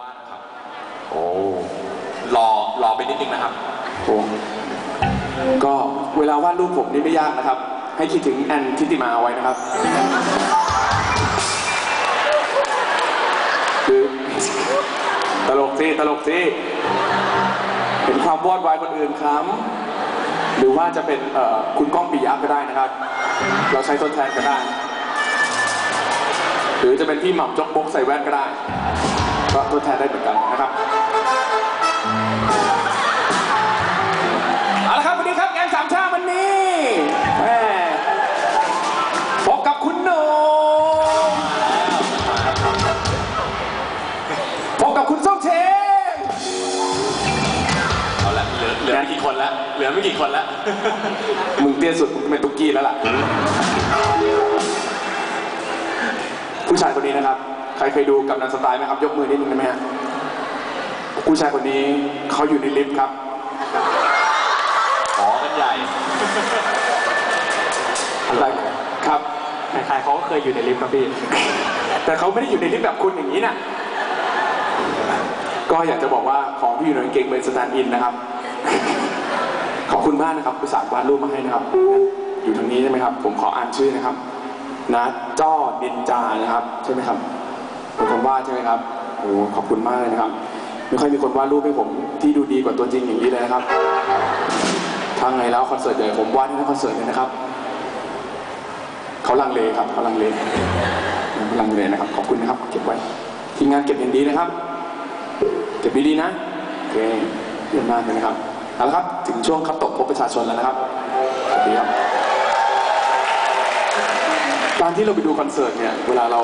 วาดครับ โอ้รอรอไปนิดนึงนะครับโหก็เวลาวาดรูปผมนี่ไม่ยากนะครับ ให้คิดถึงแอนทิติมาเอาไว้นะครับ คือตลกสิตลกสิเห็นความวอดวายคนอื่นครับ หรือว่าจะเป็นเอ่อคุณก้องปิยะก็ได้นะครับ เราใช้ทดแทนก็ได้ หรือจะเป็นพี่หม่ำจกบกใส่แว่นก็ได้ ก็ทดแทนได้เหมือนกันนะครับเอาละครับวันนี้ครับแกงสามชาติวันนี้แม่พบกับคุณโหนงพบกับคุณส้มเชง เอาละเหลือเหลือไม่กี่คนแล้วเหลือไม่กี่คนแล้วมึงเตี้ยสุดมึงเป็นตุ๊กกี้แล้วล่ะ ผู้ชายคนนี้นะครับ ใครเคยดูกับนันสไตล์ไหมครับ ยกมือนิดนึงได้ไหมฮะผู้ชายคนนี้เขาอยู่ในลิฟต์ครับ ขอกันใหญ่อะไรครับ ใครๆเขาก็เคยอยู่ในลิฟต์ครับพี่ แต่เขาไม่ได้อยู่ในลิฟต์แบบคุณอย่างนี้นะก็อยากจะบอกว่าของที่อยู่ในกางเกงเป็นสแตนด์อินนะครับ ขอบคุณมากนะครับอุตส่าห์วาดรูปมาให้นะครับ อยู่ทางนี้ใช่ไหมครับ ผมขออ่านชื่อนะครับนะจ้อนินจานะครับ ใช่ไหมครับ เป็นคนวาดใช่ไหมครับโอ้ขอบคุณมากเลยนะครับ ไม่ค่อยมีคนวาดรูปให้ผมที่ดูดีกว่าตัวจริงอย่างนี้เลยนะครับทางไงแล้วคอนเสิร์ตใหญ่ผมวาดให้คอนเสิร์ตเลยนะครับ เขาลังเลครับเขาลังเลเขาลังเลนะครับ ขอบคุณนะครับ เก็บไว้ทีมงานเก็บอย่างดีนะครับ เก็บดีๆนะโอเคเยี่ยมมากเลยนะครับเอาละครับ ถึงช่วงคับตกพบประชาชนแล้วนะครับสวัสดีครับการที่เราไปดูคอนเสิร์ตเนี่ย เวลาเรา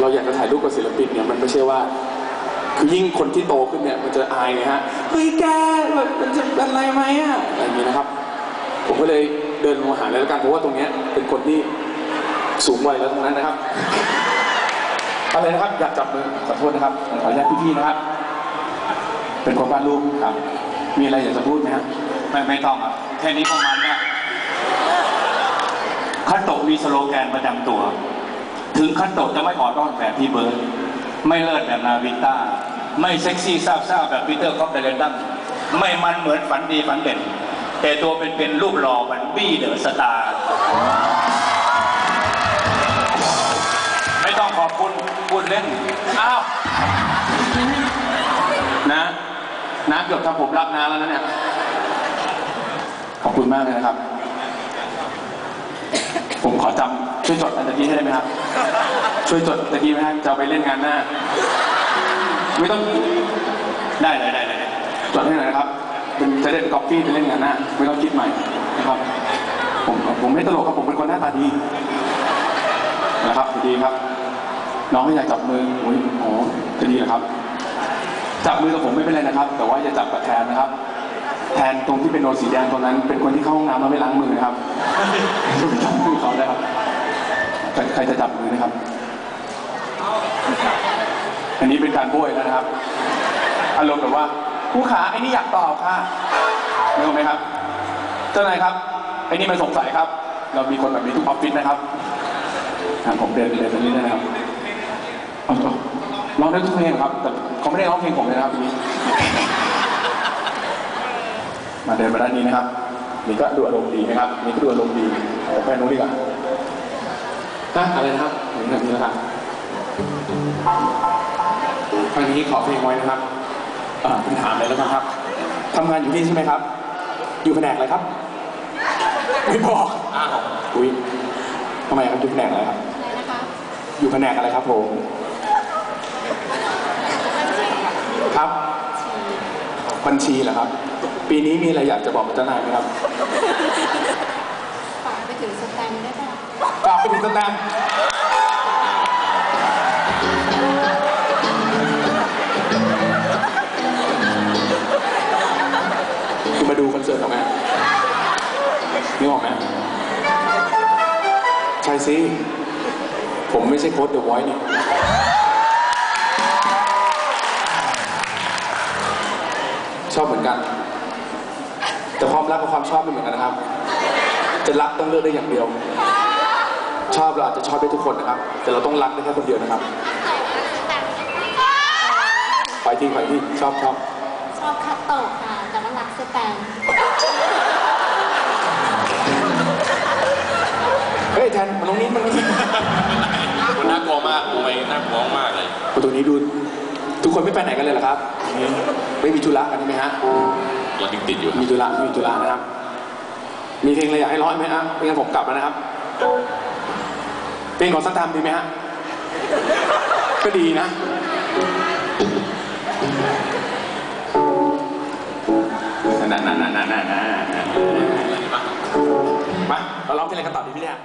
เราอยากจะถ่ายรูปกับศิลปินเนี่ยมันไม่ใช่ว่า คือยิ่งคนที่โตขึ้นเนี่ยมันจะอายไงฮะเฮ้ยแกแบบมันจะเป็นอะไรไหมอะอะไรอย่างนี้นะครับ ผมก็เลยเดินมาหาเลยแล้วกันเพราะว่าตรงเนี้ยเป็นคนที่สูงวัยแล้วตรงนั้นนะครับอะไรนะครับอยากจับมือขอโทษนะครับผมขออนุญาตพี่ๆนะครับ เป็นคนวาดรูปครับ มีอะไรอยากจะพูดไหมครับไม่ไม่ต้องอะแค่นี้ประมาณเนี้ยคัตโตะมีสโลแกนประจำตัว ถึงคัตโตะจะไม่อ่อนอ้อนแบบพี่เบิร์ดไม่เลิศแบบนาวินต้า ไม่เซ็กซี่ซาบซ่าแบบปีเตอร์คอปเดเรนดัมไม่มันเหมือนฝันดีฝันเด่น แต่ตัวเป็นเป็นรูปหล่อเหมือนบี้เดอะสตาร์ไม่ต้องขอบคุณพูดเล่นอ้าวนะน้าเกือบทำผมรักน้าแล้วนะเนี่ยขอบคุณมากเลยนะครับ ผมขอจำช่วยจดอันตะกี้ให้ได้ไหมครับ ช่วยจดตะกี้ไหมครับจะเอาไปเล่นงานหน้า ไม่ต้องได้เลยได้เลยจดให้หน่อยนะครับเป็นจะได้ก๊อปปี้ไปเล่นงานหน้า ไม่ต้องคิดใหม่นะครับ ผมผมไม่ตลกครับผมเป็นคนหน้าตาดีนะครับดีครับ น้องไม่อยากจับมืออุ้ยอ๋อจะดีเหรอครับ จับมือกับผมไม่เป็นไรนะครับ แต่ว่าอย่าจับกับแทนนะครับ แทนตรงที่เป็นโนตสีแดงตรงนั้น เป็นคนที่เข้าห้องน้ำแล้วไม่ล้างมือนะครับอย่าไปจับมือเขานะครับใครใครจะจับมือนะครับ อันนี้เป็นการโบยแล้วนะครับ อารมณ์แบบว่าผู้ขาไอ้นี่อยากตอบค่ะนึกออกไหมครับ เจ้านายครับไอ้นี่มันสงสัยครับ เรามีคนแบบนี้ทุกออฟฟิศนะครับผมเดินเดินตรงนี้นะครับเอาเอาร้องได้ทุกเพลงครับ แต่เขาไม่ได้ร้องเพลงผมเลยนะครับทีนี้ มาเดินมาด้านนี้นะครับ นี่ก็ดูอารมณ์ดีนะครับ นี่ก็ดูอารมณ์ดีแต่แฟนนู้นดีกว่าฮะอะไรนะครับนี่แบบนี้นะครับทางนี้ขอเพลงไว้นะครับอ่าคุณถามเลยแล้วกันครับทำงานอยู่นี่ใช่ไหมครับ อยู่แผนกอะไรครับไม่บอกอ้าวอุ้ยทำไมครับอยู่แผนกอะไรครับอะไรนะคะอยู่แผนกอะไรครับผมครับ บัญชีเหรอครับ ปีนี้มีอะไรอยากจะบอกกับเจ้านายไหมครับฝากไปถึงสแตมป์ได้ป่ะฝากไปถึงสแตมป์คุณมาดูคอนเสิร์ตเหรอแม่นึกออกไหมใช่สิผมไม่ใช่โค้ดเดอะไวท์นี่ชอบเหมือนกัน แต่ความรักกับความชอบไม่เหมือนกันนะครับ จะรักต้องเลือกได้อย่างเดียว ชอบเราอาจจะชอบได้ทุกคนนะครับ แต่เราต้องรักได้แค่คนเดียวนะครับอยทีขอยทีชอบชอบชอบคัตโตะค่ะ แต่ว่ารักสแตมป์เฮ้ยแทนมาตรงนี้มาตรงนี้มันน่ากลัวมากทำไมน่ากลัวมากเลยมาตรงนี้ดู ทุกคนไม่ไปไหนกันเลยเหรอครับ ไม่มีธุระกันใช่ไหมฮะรถ ยังติดอยู่ครับมีธุระมีธุระนะครับ มีเพลงอะไรอยากให้ร้องไหมฮะไม่งั้นผมกลับแล้วนะครับ เพลงของสแตมป์ดีไหมฮะก็ดีนะนั่นนั่นนั่นนั่นนั่นมาเราร้องเพลงอะไรกันต่อดีพี่เนี่ย